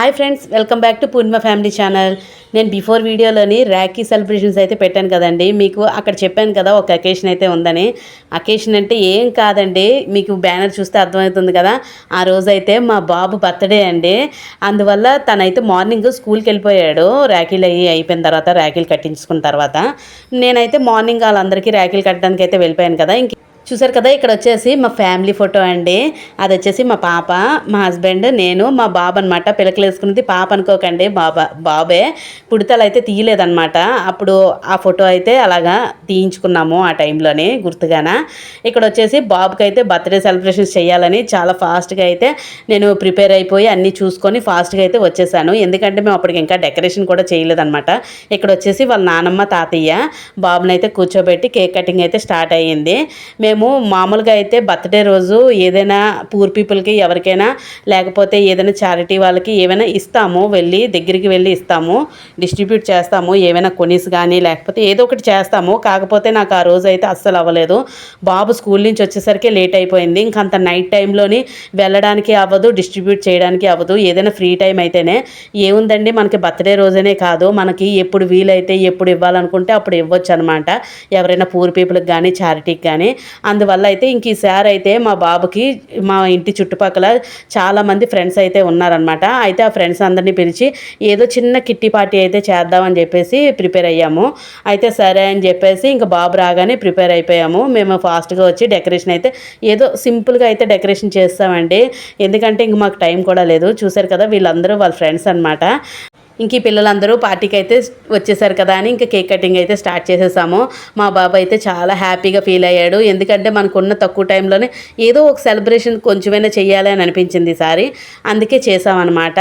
Hi friends welcome back to Purnima family channel. నేను before వీడియోలోని Rakhi celebrations అయితే పెట్టాను కదండి. మీకు అక్కడ చెప్పాను కదా ఒక అకేషన్ అయితే ఉందని. అకేషన్ అంటే ఏం కాదండి మీకు బ్యానర్ చూస్తే అర్థమవుతుంది కదా. ఆ రోజైతే మా బాబు బర్త్డే అండి. అందువల్ల తనైతే మార్నింగ్ స్కూల్కి వెళ్ళిపోయాడు. ర్యాకీలు అయ్యి అయిపోయిన తర్వాత ర్యాకీలు కట్టించుకున్న తర్వాత. నేనైతే మార్నింగ్ వాళ్ళందరికీ ర్యాకీలు కట్టడానికి అయితే వెళ్ళిపోయాను కదా. ఇంక చూసారు కదా ఇక్కడ వచ్చేసి మా ఫ్యామిలీ ఫోటో అండి. అది వచ్చేసి మా పాప మా హస్బెండ్ నేను మా బాబు అనమాట పిలకలు వేసుకున్నది పాప అనుకోకండి బాబా బాబే. పుడితలు అయితే తీయలేదనమాట అప్పుడు ఆ ఫోటో అయితే అలాగా తీయించుకున్నాము ఆ టైంలోనే గుర్తుగాన. ఇక్కడ వచ్చేసి బాబుకి అయితే బర్త్డే సెలబ్రేషన్స్ చేయాలని చాలా ఫాస్ట్గా అయితే నేను ప్రిపేర్ అయిపోయి అన్నీ చూసుకొని ఫాస్ట్గా అయితే వచ్చేసాను. ఎందుకంటే మేము అప్పటికి ఇంకా డెకరేషన్ కూడా చేయలేదన్నమాట. ఇక్కడ వచ్చేసి వాళ్ళ నానమ్మ తాతయ్య బాబునైతే కూర్చోబెట్టి కేక్ కటింగ్ అయితే స్టార్ట్ అయ్యింది. మేము మేము మామూలుగా అయితే బర్త్డే రోజు ఏదైనా పూర్ పీపుల్కి ఎవరికైనా లేకపోతే ఏదైనా చారిటీ వాళ్ళకి ఏమైనా ఇస్తాము వెళ్ళి దగ్గరికి వెళ్ళి ఇస్తాము డిస్ట్రిబ్యూట్ చేస్తాము ఏమైనా కొనిస్ కానీ లేకపోతే ఏదో ఒకటి చేస్తాము కాకపోతే నాకు ఆ రోజు అయితే అస్సలు అవ్వలేదు. బాబు స్కూల్ నుంచి వచ్చేసరికి లేట్ అయిపోయింది. ఇంకంత నైట్ టైంలోని వెళ్ళడానికి అవ్వదు డిస్ట్రిబ్యూట్ చేయడానికి అవ్వదు. ఏదైనా ఫ్రీ టైం అయితేనే. ఏముందండి? మనకి బర్త్డే రోజునే కాదు. మనకి ఎప్పుడు వీలైతే ఎప్పుడు ఇవ్వాలనుకుంటే అప్పుడు ఇవ్వచ్చు అనమాట ఎవరైనా పూర్ పీపుల్కి కానీ చారిటీకి కానీ అందువల్ల అయితే ఇంక ఈ సార్ అయితే మా బాబుకి మా ఇంటి చుట్టుపక్కల చాలామంది ఫ్రెండ్స్ అయితే ఉన్నారనమాట అయితే ఆ ఫ్రెండ్స్ అందరినీ పిలిచి ఏదో చిన్న కిట్టి పార్టీ అయితే చేద్దామని చెప్పేసి ప్రిపేర్ అయ్యాము. అయితే సరే అని చెప్పేసి ఇంకా బాబు రాగానే ప్రిపేర్ అయిపోయాము. మేము ఫాస్ట్గా వచ్చి డెకరేషన్ అయితే ఏదో సింపుల్గా అయితే డెకరేషన్ చేస్తామండి. ఎందుకంటే ఇంక మాకు టైం కూడా లేదు. చూసారు కదా వీళ్ళందరూ వాళ్ళ ఫ్రెండ్స్ అనమాట ఇంక ఈ పిల్లలందరూ పార్టీకి అయితే వచ్చేసారు కదా అని ఇంకా కేక్ కటింగ్ అయితే స్టార్ట్ చేసేసాము. మా బాబు అయితే చాలా హ్యాపీగా ఫీల్ అయ్యాడు. ఎందుకంటే మనకున్న తక్కువ టైంలోనే ఏదో ఒక సెలబ్రేషన్ కొంచెమైనా చెయ్యాలి అని అనిపించింది ఈసారి అందుకే చేసామన్నమాట.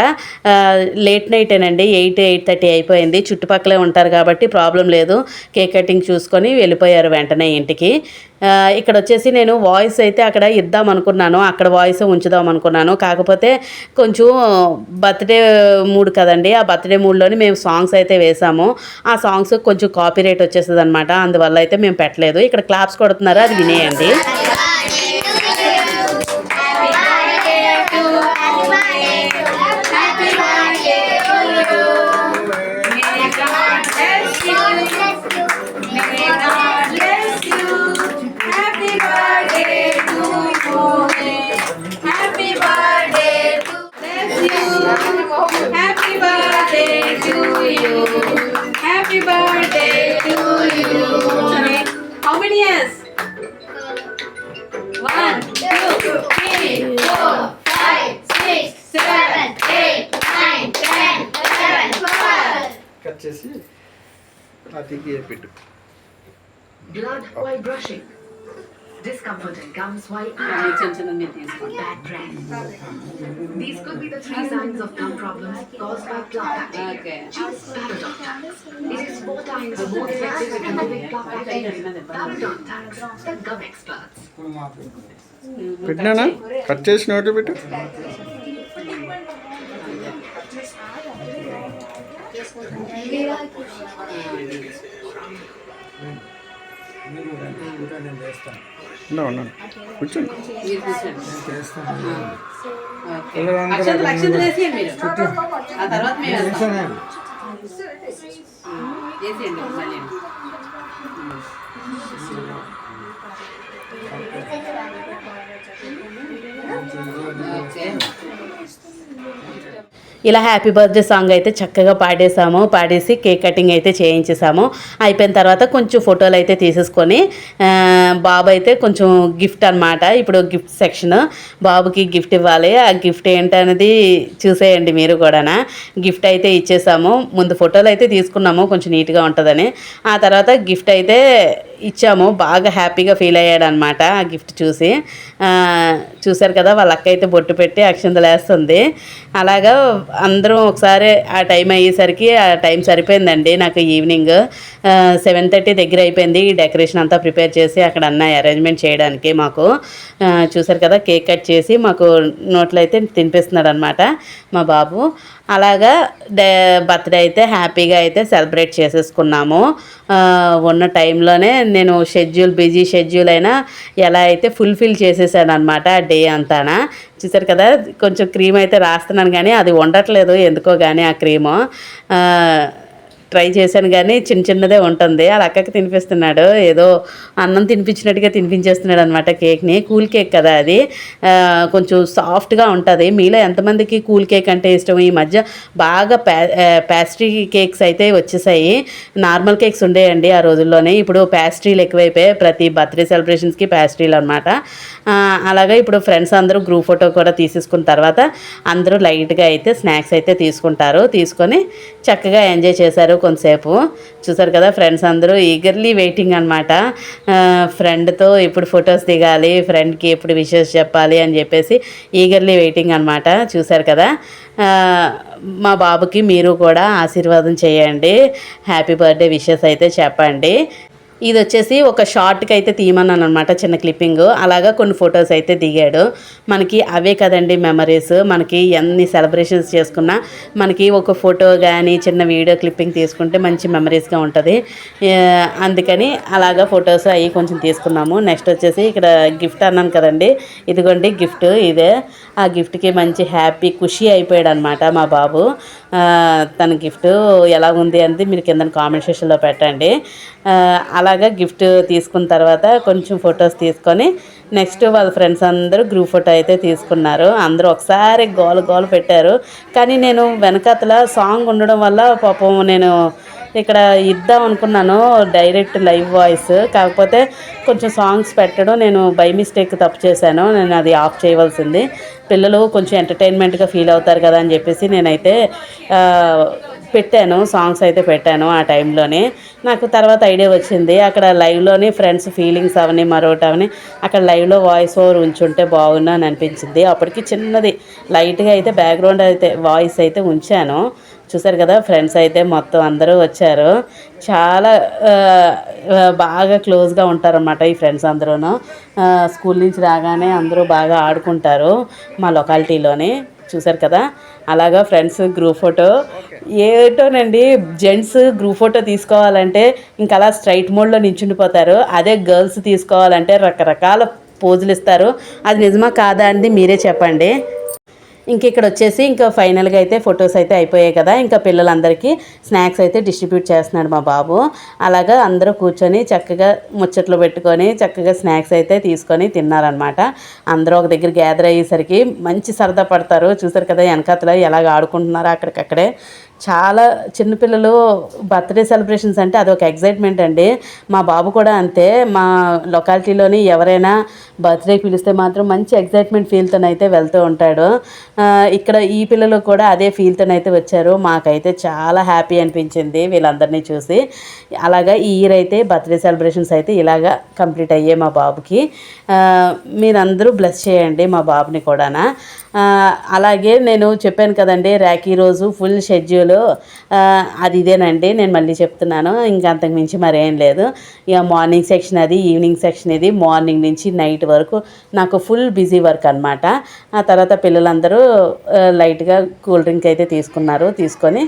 లేట్ నైటేనండి. ఎయిట్ ఎయిట్ థర్టీ అయిపోయింది. చుట్టుపక్కలే ఉంటారు కాబట్టి ప్రాబ్లం లేదు. కేక్ కటింగ్ చూసుకొని వెళ్ళిపోయారు వెంటనే ఇంటికి. ఇక్కడ వచ్చేసి నేను వాయిస్ అయితే అక్కడ ఇద్దాం అనుకున్నాను. అక్కడ వాయిస్ ఉంచుదాం అనుకున్నాను. కాకపోతే కొంచెం బర్త్డే మూడ్ కదండి. ఆ బర్త్డే మూడ్లోని మేము సాంగ్స్ అయితే వేసాము. ఆ సాంగ్స్ కొంచెం కాపీ రేట్ వచ్చేస్తుంది అనమాట అందువల్ల అయితే మేము పెట్టలేదు. ఇక్కడ క్లాప్స్ కొడుతున్నారు? అది వినేయండి. Blood while brushing. Discomfort and gums while తీసుకోండి bad breath. These could be the three signs of gum problems caused by plaque bacteria. Okay. Choose Parodontax. It is four times more effective at removing plaque bacteria. Parodontax, the gum experts. పెట్టినానా cut చేసి నోట్లో పెట్టు ఉన్నా, ఉన్నాను కూర్చోండి మీరు కూర్చోండి. Okay. అక్షంతలు అక్షంతలు వేసేయండి మీరు. ఆ తర్వాత మేము వేస్తాం. వేసేయండి మళ్ళీ. ఓకే. ఇలా హ్యాపీ బర్త్డే సాంగ్ అయితే చక్కగా పాడేసాము పాడేసి కేక్ కటింగ్ అయితే చేయించేసాము అయిపోయిన తర్వాత కొంచెం ఫోటోలు అయితే తీసేసుకొని బాబు అయితే కొంచెం గిఫ్ట్ అనమాట ఇప్పుడు గిఫ్ట్ సెక్షన్ బాబుకి గిఫ్ట్ ఇవ్వాలి. ఆ గిఫ్ట్ ఏంటనేది చూసేయండి మీరు కూడా గిఫ్ట్ అయితే ఇచ్చేసాము ముందు ఫోటోలు అయితే తీసుకున్నాము. కొంచెం నీట్గా ఉంటుందని. ఆ తర్వాత గిఫ్ట్ అయితే ఇచ్చాము. బాగా హ్యాపీగా ఫీల్ అయ్యాడు అనమాట ఆ గిఫ్ట్ చూసి. చూశారు కదా వాళ్ళ అక్క అయితే బొట్టు పెట్టి అక్షంతలేస్తుంది. అలాగా అందరం ఒకసారి ఆ టైం అయ్యేసరికి ఆ టైం సరిపోయిందండి. నాకు ఈవినింగ్ సెవెన్ థర్టీ దగ్గర అయిపోయింది. ఈ డెకరేషన్ అంతా ప్రిపేర్ చేసి అక్కడ అన్న అరేంజ్మెంట్ చేయడానికి మాకు చూశారు కదా కేక్ కట్ చేసి మాకు నోట్లో అయితే తినిపిస్తున్నాడు అనమాట మా బాబు. అలాగా డే బర్త్డే అయితే హ్యాపీగా అయితే సెలబ్రేట్ చేసేసుకున్నాము. ఉన్న టైంలోనే నేను షెడ్యూల్ బిజీ షెడ్యూల్ అయినా ఎలా అయితే ఫుల్ఫిల్ చేసేసాను అనమాట ఆ డే అంతానా. చూసారు కదా కొంచెం క్రీమ్ అయితే రాస్తున్నాను కానీ అది ఉండట్లేదు ఎందుకో కానీ ఆ క్రీము. ట్రై చేశాను కానీ చిన్న చిన్నదే ఉంటుంది. వాళ్ళ అక్కకి తినిపిస్తున్నాడు. ఏదో అన్నం తినిపించినట్టుగా తినిపించేస్తున్నాడు అనమాట కేక్ని. కూల్ కేక్ కదా అది. కొంచెం సాఫ్ట్గా ఉంటుంది. మీలో ఎంతమందికి కూల్ కేక్ అంటే ఇష్టం? ఈ మధ్య బాగా ప్యా ప్యాస్ట్రీ కేక్స్ అయితే వచ్చేసాయి. నార్మల్ కేక్స్ ఉండేయండి ఆ రోజుల్లోనే. ఇప్పుడు ప్యాస్ట్రీలు ఎక్కువైపోయాయి ప్రతి బర్త్డే సెలబ్రేషన్స్కి ప్యాస్ట్రీలు అనమాట అలాగే ఇప్పుడు ఫ్రెండ్స్ అందరూ గ్రూప్ ఫోటో కూడా తీసేసుకున్న తర్వాత అందరూ లైట్గా అయితే స్నాక్స్ అయితే తీసుకుంటారు. తీసుకొని చక్కగా ఎంజాయ్ చేశారు కొంతసేపు. చూసారు కదా ఫ్రెండ్స్ అందరూ ఈగర్లీ వెయిటింగ్ అనమాట ఫ్రెండ్తో ఇప్పుడు ఫొటోస్ దిగాలి ఫ్రెండ్కి ఎప్పుడు విషెస్ చెప్పాలి అని చెప్పేసి ఈగర్లీ వెయిటింగ్ అనమాట చూసారు కదా? మా బాబుకి మీరు కూడా ఆశీర్వాదం చేయండి. హ్యాపీ బర్త్డే విషెస్ అయితే చెప్పండి. ఇది వచ్చేసి ఒక షార్ట్కి అయితే తీయమన్నాను అనమాట చిన్న క్లిప్పింగ్. అలాగా కొన్ని ఫొటోస్ అయితే దిగాడు. మనకి అవే కదండి మెమరీస్. మనకి ఎన్ని సెలబ్రేషన్స్ చేసుకున్నా మనకి ఒక ఫోటో కానీ చిన్న వీడియో క్లిప్పింగ్ తీసుకుంటే మంచి మెమరీస్గా ఉంటుంది. అందుకని అలాగా ఫొటోస్ అవి కొంచెం తీసుకున్నాము. నెక్స్ట్ వచ్చేసి ఇక్కడ గిఫ్ట్ అన్నాను కదండి. ఇదిగోండి గిఫ్ట్ ఇదే. ఆ గిఫ్ట్కి మంచి హ్యాపీ ఖుషి అయిపోయాడు అనమాట మా బాబు. తన గిఫ్ట్ ఎలా ఉంది అనేది మీరు కింద కామెంట్ సెక్షన్లో పెట్టండి. అలాగా గిఫ్ట్ తీసుకున్న తర్వాత కొంచెం ఫొటోస్ తీసుకొని నెక్స్ట్ వాళ్ళ ఫ్రెండ్స్ అందరూ గ్రూప్ ఫోటో అయితే తీసుకున్నారు. అందరూ ఒకసారి గోల గోల పెట్టారు. కానీ నేను వెనకాతల సాంగ్ ఉండడం వల్ల పాపం నేను ఇక్కడ ఇద్దాం అనుకున్నాను డైరెక్ట్ లైవ్ వాయిస్ కాకపోతే కొంచెం సాంగ్స్ పెట్టడం నేను బై మిస్టేక్ తప్పు చేశాను నేను అది ఆఫ్ చేయవలసింది. పిల్లలు కొంచెం ఎంటర్టైన్మెంట్గా ఫీల్ అవుతారు కదా అని చెప్పేసి నేనైతే పెట్టాను సాంగ్స్ అయితే పెట్టాను ఆ టైంలోనే నాకు తర్వాత ఐడియా వచ్చింది అక్కడ లైవ్లోనే ఫ్రెండ్స్ ఫీలింగ్స్ అవని మరొకటి అవని అక్కడ లైవ్లో వాయిస్ ఓవర్ ఉంచుంటే బాగున్నా అని అనిపించింది. అప్పటికి చిన్నది లైట్గా అయితే బ్యాక్గ్రౌండ్ అయితే వాయిస్ అయితే ఉంచాను. చూసారు కదా ఫ్రెండ్స్ అయితే మొత్తం అందరూ వచ్చారు. చాలా బాగా క్లోజ్గా ఉంటారన్నమాట ఈ ఫ్రెండ్స్ అందరూను. స్కూల్ నుంచి రాగానే అందరూ బాగా ఆడుకుంటారు మా లొకాలిటీలోనే చూసారు కదా అలాగా ఫ్రెండ్స్ గ్రూప్ ఫోటో ఏటోనండి జెంట్స్ గ్రూప్ ఫోటో తీసుకోవాలంటే ఇంకా అలా స్ట్రైట్ మోడ్లో నించుండిపోతారు. అదే గర్ల్స్ తీసుకోవాలంటే రకరకాల పోజులు ఇస్తారు. అది నిజమా కాదా అండి మీరే చెప్పండి. ఇంక ఇక్కడ వచ్చేసి ఇంకా ఫైనల్గా అయితే ఫొటోస్ అయితే అయిపోయాయి కదా. ఇంకా పిల్లలందరికీ స్నాక్స్ అయితే డిస్ట్రిబ్యూట్ చేస్తున్నాడు మా బాబు. అలాగా అందరూ కూర్చొని చక్కగా ముచ్చట్లు పెట్టుకొని చక్కగా స్నాక్స్ అయితే తీసుకొని తిన్నారనమాట అందరూ ఒక దగ్గర గ్యాదర్ అయ్యేసరికి మంచి సరదా పడతారు. చూసారు కదా వెనకాతల ఎలాగ ఆడుకుంటున్నారో అక్కడికక్కడే. చాలా చిన్నపిల్లలు బర్త్డే సెలబ్రేషన్స్ అంటే అదొక ఎగ్జైట్మెంట్ అండి. మా బాబు కూడా అంతే. మా లొకాలిటీలోని ఎవరైనా బర్త్డే పిలిస్తే మాత్రం మంచి ఎగ్జైట్మెంట్ ఫీల్తోనైతే వెళ్తూ ఉంటాడు. ఇక్కడ ఈ పిల్లలు కూడా అదే ఫీల్తోనైతే వచ్చారు. మాకైతే చాలా హ్యాపీ అనిపించింది వీళ్ళందరినీ చూసి. అలాగా ఈ ఇయర్ అయితే బర్త్డే సెలబ్రేషన్స్ అయితే ఇలాగా కంప్లీట్ అయ్యాయి మా బాబుకి. మీరందరూ బ్లెస్ చేయండి మా బాబుని కూడానా. అలాగే నేను చెప్పాను కదండి ర్యాకీ రోజు ఫుల్ షెడ్యూల్ అది ఇదేనండి నేను మళ్ళీ చెప్తున్నాను. ఇంకా అంతకుమించి మరేం లేదు. ఇక మార్నింగ్ సెక్షన్ అది ఈవినింగ్ సెక్షన్ ఇది. మార్నింగ్ నుంచి నైట్ వరకు నాకు ఫుల్ బిజీ వర్క్ అనమాట ఆ తర్వాత పిల్లలందరూ లైట్గా కూల్ డ్రింక్ అయితే తీసుకున్నారు. తీసుకొని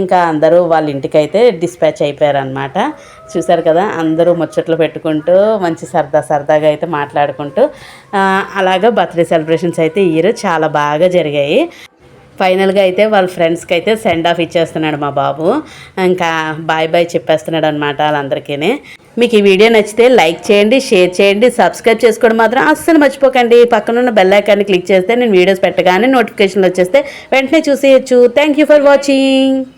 ఇంకా అందరూ వాళ్ళ ఇంటికి అయితే డిస్పాచ్ అయిపోయారనమాట చూసారు కదా అందరూ ముచ్చట్లు పెట్టుకుంటూ మంచి సరదా సరదాగా అయితే మాట్లాడుకుంటూ అలాగా బర్త్డే సెలబ్రేషన్స్ అయితే ఇయర్ చాలా బాగా జరిగాయి. ఫైనల్గా అయితే వాళ్ళ ఫ్రెండ్స్కి అయితే సెండ్ ఆఫ్ ఇచ్చేస్తున్నాడు మా బాబు. ఇంకా బాయ్ బాయ్ చెప్పేస్తున్నాడు అనమాట వాళ్ళందరికీ మీకు ఈ వీడియో నచ్చితే లైక్ చేయండి షేర్ చేయండి సబ్స్క్రైబ్ చేసుకోవడం మాత్రం అస్సలు మర్చిపోకండి. పక్కనున్న బెల్ ఐకాన్ని క్లిక్ చేస్తే నేను వీడియోస్ పెట్టగానే నోటిఫికేషన్లు వచ్చేస్తే వెంటనే చూసేయచ్చు. Thank you for watching